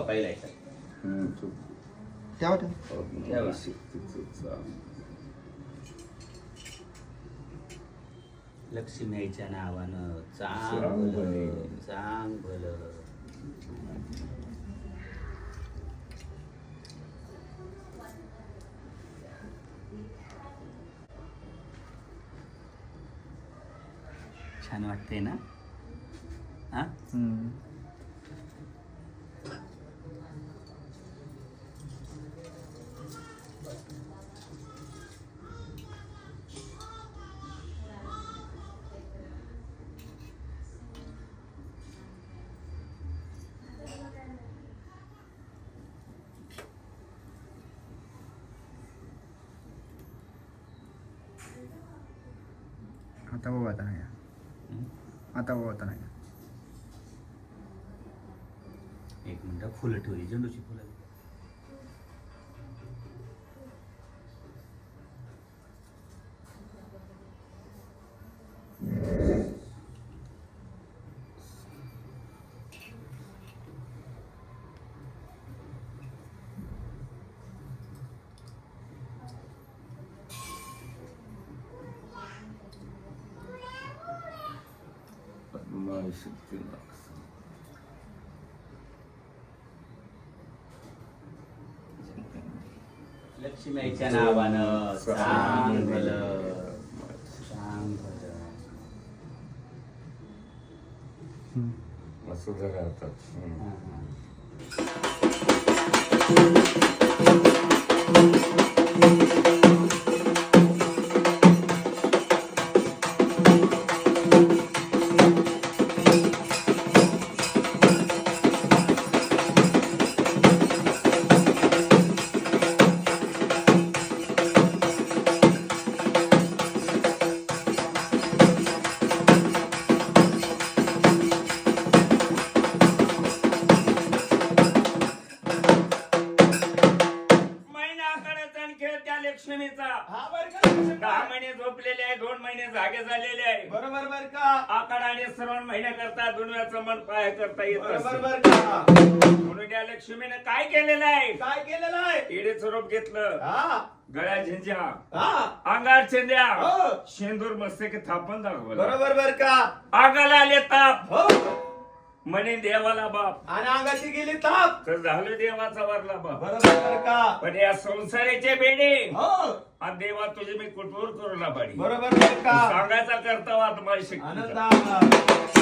पहिला ठेवा ठेवा लक्ष्मीच्या नावानं चांग चांग भलं भलं. चांग भलं छान वाटते ना? हा? आता बघू आता नाही. आता बघू आता नाही. एक मिनटं फुलं ठेवली. झेंडूची फुलं. पद्मशक्तीला लक्ष्मीच्या नावानं चांग भलं चांग भलं असं जरा राहतात करता दुनियाचं मन पाय करता येत बरोबर असतं. बर का म्हणून या लक्ष्मीने काय केलेलं आहे? काय केलेलं आहे? इडे स्वरूप घेतलं. हा. गळ्या झिंज्या. हा. अंगार चेंद्या हो. शेंदूर मस्त थापण दाखवलं. बरोबर बर का? आगाला आले ताप. हो. म्हणे देवाला बाप. आणि अंगाची गेली ताप. तर झालं देवाचा वरला बाप. बरोबर बर का? पण या संसाराचे बेडे. हो. आज देवा तुझे मी कुटूर करू ना पाडी बरोबर बर का? सांगायचा कर्तव्य तुम्हाला शिकतो. आनंद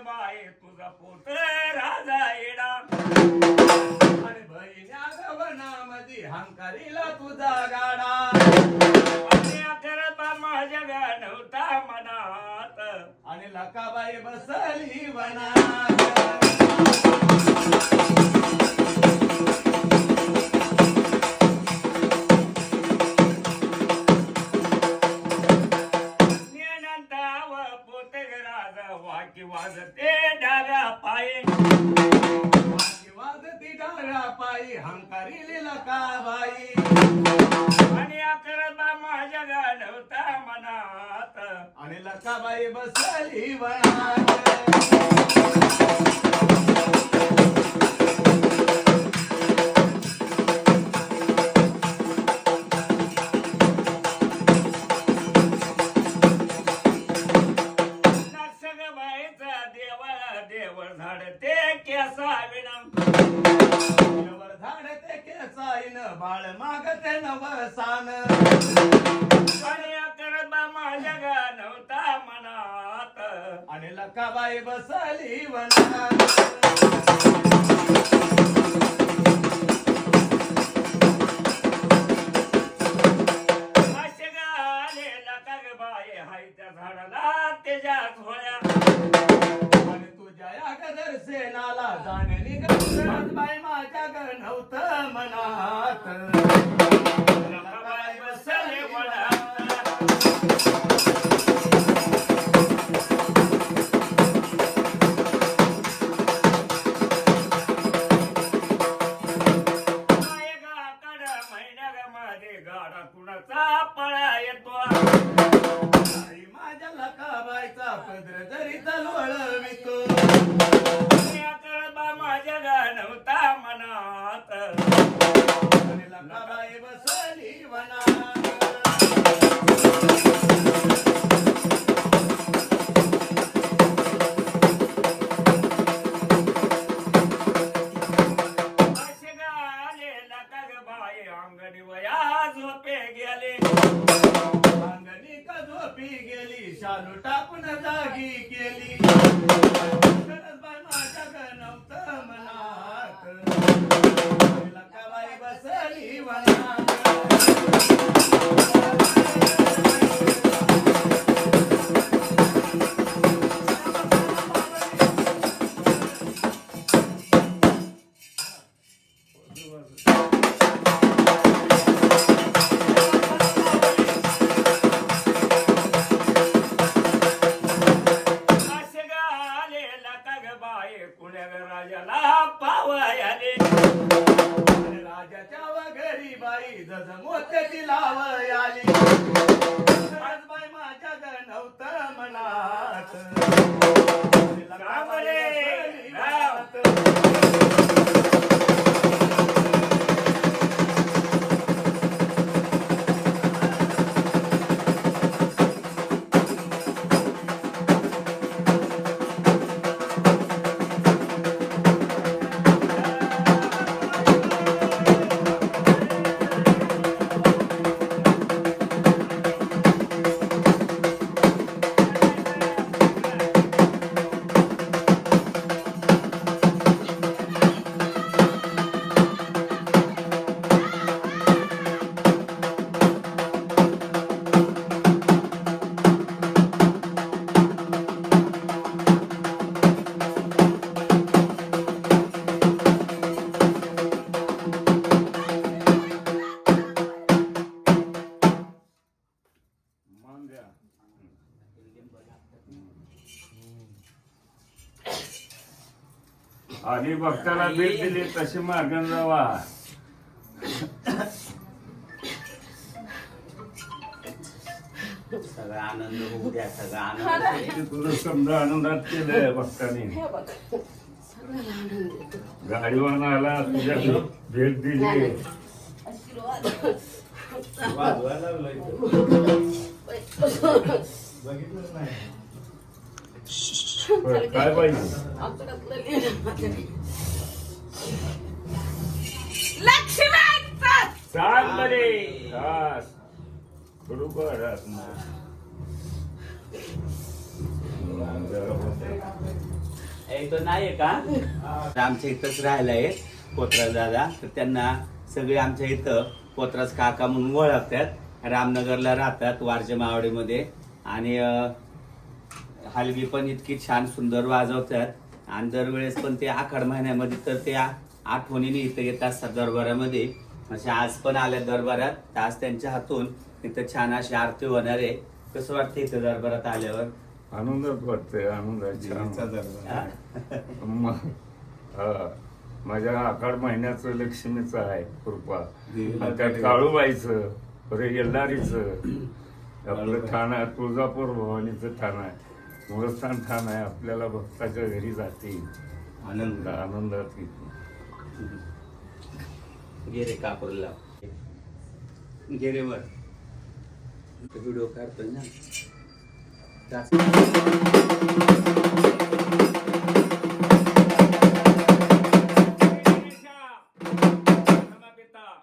बाय तुझा पोत राजा येडा. आणि बहिण्या गवनामध्ये हंकारीला तुझा गाडा. आणि करता माझ्या नव्हता मनात. आणि लकाबाई बसली वनात. वाजते डाव्या पाये. वाजती डाळा पायी हंकारीली लकाबाई आणि अकरा माझ्या गाढवता मनात. आणि लकाबाई बसली वनात. त्याच्या आणि भक्ताला भेट दिली तशी मार्गाने जावा सगळा आनंद होऊ द्या सगळा आनंद. तुझं समजा आनंदात केलंय भक्ताने. गाडीवर आला तुझ्या भेट दिली. बरं, काय पाहिजे? खास बरोबर एक तो नाही का? आमच्या इथंच राहिलाय पोतराज दादा. तर त्यांना सगळे आमच्या इथं पोतराज काका म्हणून ओळखतात. रामनगरला राहतात वारजे मावडीमध्ये आणि अं, हलगी पण इतकी छान सुंदर वाजवतात. आणि दरवेळेस पण ते आखाड महिन्यामध्ये तर ते आठवणीने इथं येत असतात दरबारामध्ये असे आज पण आल्या दरबारात. तर आज त्यांच्या हातून इथं छान अशी आरती होणार आहे. कसं वाटतं इथं दरबारात आल्यावर? आनंदात वाटतंय हा. माझ्या आखाड महिन्याचं लक्ष्मीचं आहे कृपा. त्यात काळूबाईचं परत येल्लारीचं. आपलं ठाण आहे तुळजापूर भवानीचं ठाण आहे. मूळस्थान ठाण आहे आपल्याला भक्ताच्या घरी जाते आनंद आनंदात येते गेरे कापूरला. गेरेवर. व्हिडिओ काढतोय ना. जास्त- पिता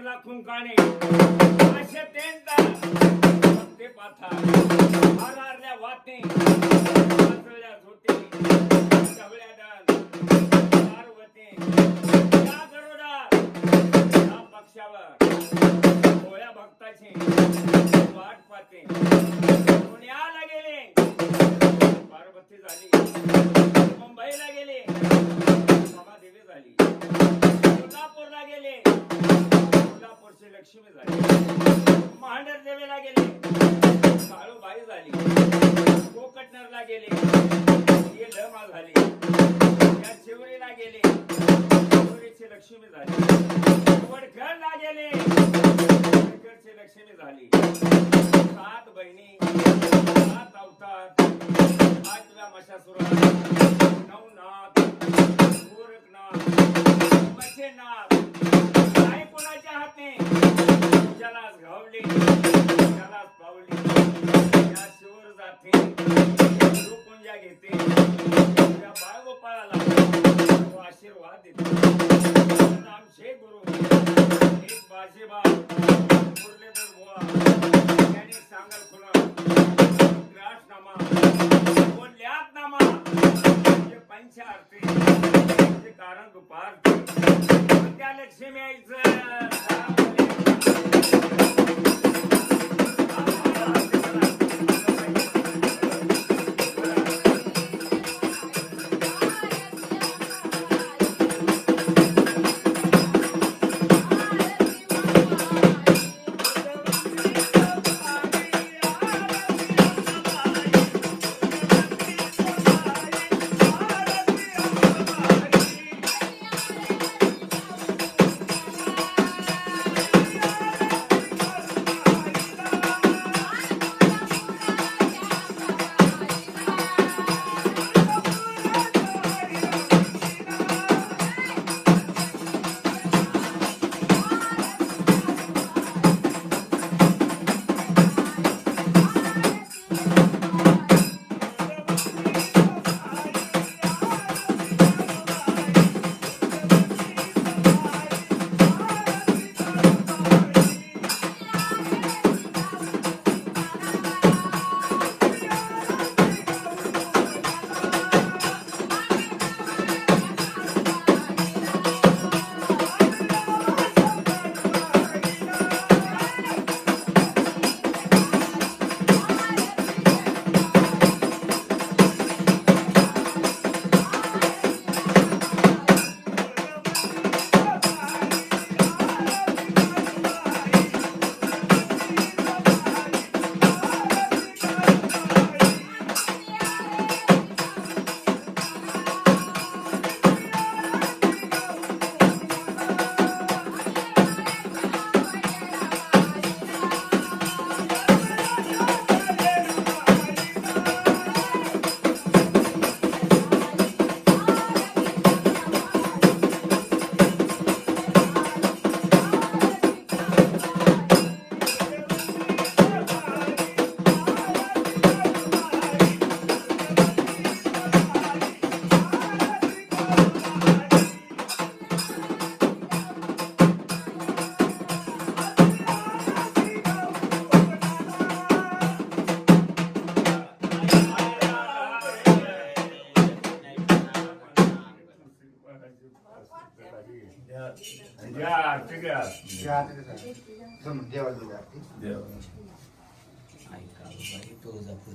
धरला खुंकाने असे त्यांचा ते पाथा. वाती. aşağı sonra. Yeah.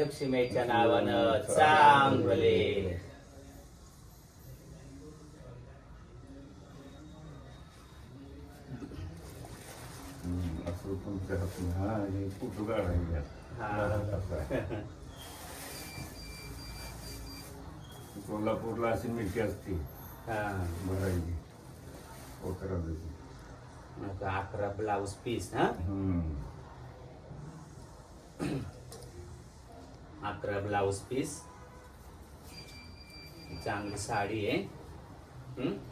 लक्ष्मीच्या नावानं चांगले. तुमच्या हातून हा हे फोटो काढायचे हा. कोल्हापूरला अशी मिठी असते. हा. भरायची. आता अकरा ब्लाऊज पीस हा? हम्म. अकरा ब्लाऊज पीस. चांगली साडी आहे?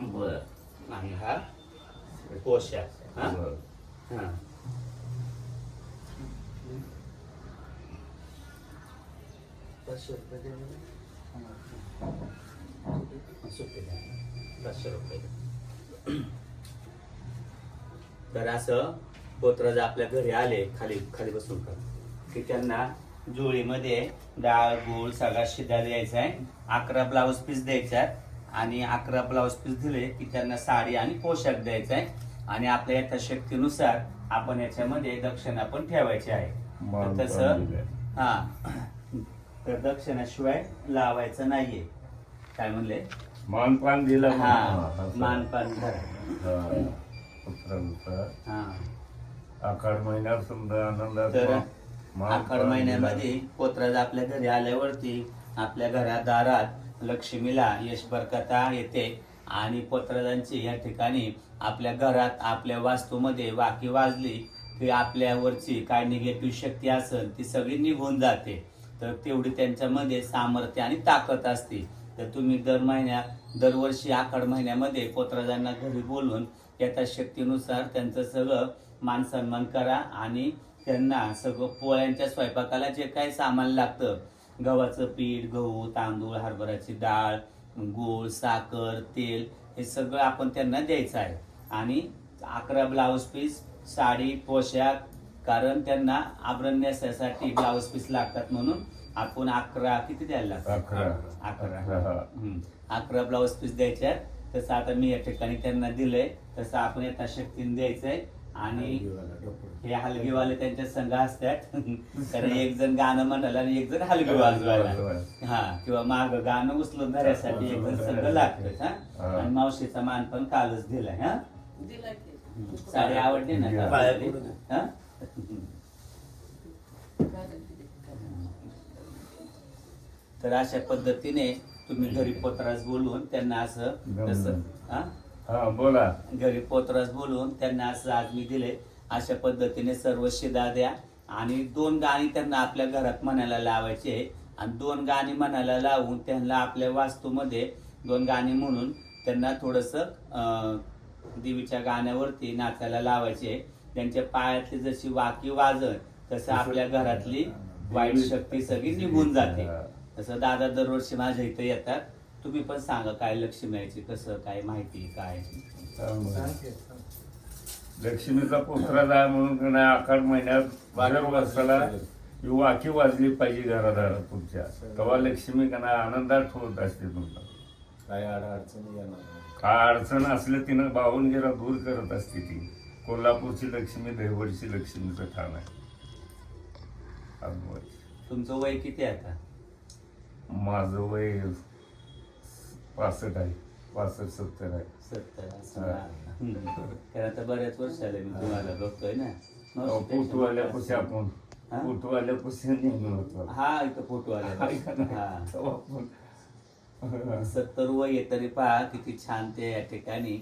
बर. आणि हा पोशाख. हा? हा. पाचशे रुपये. सुट्टी. पाचशे रुपये तर असं पोत्रज आपल्या घरी आले खाली खाली बसून कर. की त्यांना जुळीमध्ये डाळ गुळ सगळा शिदा द्यायचा आहे. अकरा ब्लाऊज पीस द्यायचा आणि अकरा ब्लाऊज पीस दिले की त्यांना साडी आणि पोशाख द्यायचा आहे. आणि आपल्या यथाशक्तीनुसार आपण याच्यामध्ये दक्षिणा पण ठेवायची आहे. तसं. हा. तर दक्षिणाशिवाय लावायचं नाहीये. काय म्हणले? मानपान दिला हा मानपान हा आखाड महिन्यात समजा आनंदात आखाड महिन्यामध्ये दिलं. पोतराज आपल्या घरी आल्यावरती आपल्या घरात दारात लक्ष्मीला यश बरकता येते आणि पोतराजांची या ठिकाणी आपल्या घरात आपल्या वास्तूमध्ये वाकी वाजली की आपल्यावरची काय निगेटिव्ह शक्ती असेल ती सगळी निघून जाते तर तेवढी त्यांच्यामध्ये सामर्थ्य आणि ताकद असते तर तुम्ही दर महिन्यात दरवर्षी आखाड महिन्यामध्ये पोतराजांना घरी बोलून यथाशक्तीनुसार त्यांचं सगळं मान सन्मान करा आणि त्यांना सगळं पोळ्यांच्या स्वयंपाकाला जे काही सामान लागतं. गव्हाचं पीठ गहू तांदूळ हरभऱ्याची डाळ गूळ साखर तेल हे सगळं आपण त्यांना द्यायचं आहे. आणि अकरा ब्लाऊज पीस साडी पोशाख कारण त्यांना आवरण नेसासाठी ब्लाऊज पीस लागतात म्हणून आपण अकरा किती द्यायला लागतात अकरा. अकरा. ब्लाऊज पीस द्यायचे आहेत. तसं आता मी या ठिकाणी त्यांना दिलंय. तसं आपण यथाशक्तीने द्यायचंय. आणि हे हलगीवाले त्यांच्या संघ असतात कारण एक जण गाणं म्हणाला आणि एक जण हलगी वाजवायला हा किंवा माग गाणं उचलून धरायसाठी एक जण संघ लागतात हा. हा. आणि मावशीचा मान पण कालच दिलाय हा. साडी आवडली ना. हा? तर अशा पद्धतीने तुम्ही घरी पोतरास बोलून त्यांना असं तसं हा हा बोला. घरी पोतरास बोलून त्यांना असं आज मी दिले. अशा पद्धतीने सर्व शिदा द्या. आणि दोन गाणी त्यांना आपल्या घरात म्हणायला लावायचे आणि दोन गाणी म्हणायला लावून त्यांना आपल्या वास्तूमध्ये दोन गाणी म्हणून त्यांना थोडस देवीच्या गाण्यावरती नाचायला लावायचे त्यांच्या पायातली जशी वाकी वाजत तसं आपल्या घरातली वाईट शक्ती सगळी निघून जाते. तसं दादा दरवर्षी माझ्या इथे येतात. तुम्ही पण सांगा काय लक्ष्मी यायची कसं काय माहिती काय. लक्ष्मीचा पुत्रा जाय म्हणून का नाही आखाड महिन्यात बारा वर्षाला ही वाकी वाजली पाहिजे घरादारात तुमच्या तेव्हा लक्ष्मी का नाही आनंदात ठेवत असते तुमचा काय अडचणी येणार नाही. काय अडचण असलं तिनं बावनगिरा दूर करत असते ती. कोल्हापूरची लक्ष्मी देवडची लक्ष्मीचं ठाण आहे. तुमचं वय किती आहे आता? माझं वय पासष्ट आहे पासष्ट सत्तर आहे सत्तर असं हम्म. कारण आता बऱ्याच वर्ष आले मी तुम्हाला बघतोय ना. अहो, फोटो आल्यापाशी आपण. हा? फोटो होतो. हा इथं फोटो आले? हा तेव्हा आपण- सत्तर वय आहे तरी पहा किती छान ते या ठिकाणी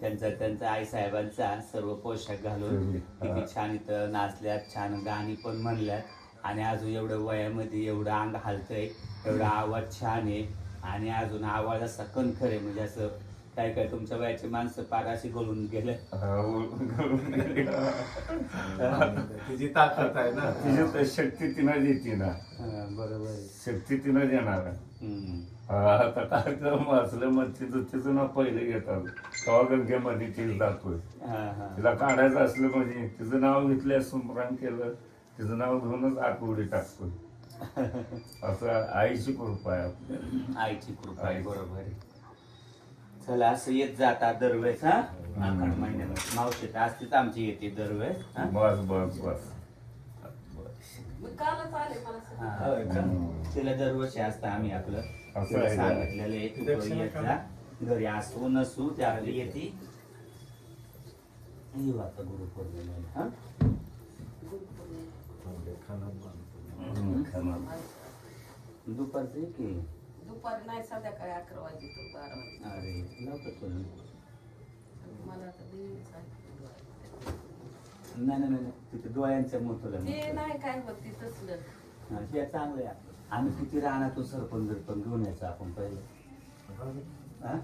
त्यांचा त्यांचा आई साहेबांचा सर्व पोशाख घालून किती छान इथं नाचल्यात छान गाणी पण म्हणल्यात. आणि अजून एवढं वयामध्ये एवढं अंग हालतंय एवढा आवाज छान आहे. आणि अजून आवाज असा कणखर आहे म्हणजे असं काय काय तुमच्या वयाची माणसं पार अशी गळून गेले. हा, घालून गेली. तिची ताकद आहे ना. तिची तर शक्ती तिनं देते ना. बरोबर आहे. शक्ती तिनं देणार. हा, आता कार्यक्रम वाचलं मग तिचं तिचं नाव पहिले घेतात. तेव्हा गंगेमध्ये ती जातोय तिला काढायचं असलं म्हणजे तिचं नाव घेतलं सुमरण केलं तिचं नाव घेऊनच आकुडी टाकतो. असं आईची कृपा आहे. आपल्या. आईची कृपा आहे बरोबर आहे. चला असं येत जाता दरवेळेस हा? आखाड महिन्यात मावशी तर असतीच आमची येते दरवेळेस हा? बस बस बस. मी कालच आले मला हा. होय का? तिला दरवर्षी असतं आम्ही आपलं. असं तिला आहे का? सांगितलेलं आहे तू घरी येत जा. घरी असू नसू ते आपली येते. येऊ आता गुरुपौर्णिमेला हा? हम्म, खाणार. दुपारचं की दुपारी नाही संध्याकाळी अकरा वाजले तर बारा अरे लवकर करू मला आहे. नाही नाही नाही तिथे डोळ्यांच्या मोठं ते नाही काय होत ते तसलं. हे चांगलं आहे. आम्ही किती राहणार सरपंच बिरपंच घेऊन यायचं आपण पहिले. हा?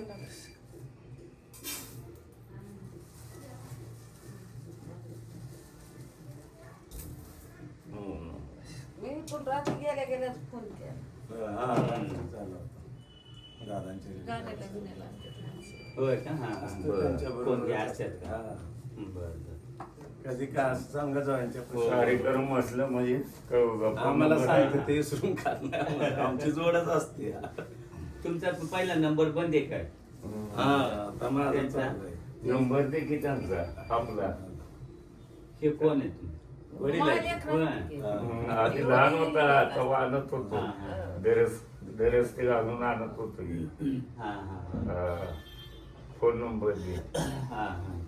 म्हणलं हम्म. मी पण रात्री गेल्या गेल्या फोन केला हा, झालं होतं. दादांच्या घरी. गाड्याला घेऊन यायला लागतात. होय का हा हा. असतं त्यांच्याबरोबर. कोणते असतात का हा. बरं बरं कधी का हो. कार्यक्रम असलं म्हणजे कळू गप्पा आम्हाला सांगते. ते विसरून काढणार आमची जोडच असते तुमचा पहिला नंबर बंद आहे काय हा त्यांचा? नंबर दे की त्यांचा आपला हे कोण आहे तुम्ही वडील आहेत. होय. आधी लहान होता तेव्हा आणत होतो. दरस दरस ते घालून आणत होतो. हा हा हा. फोन नंबर दे हा हा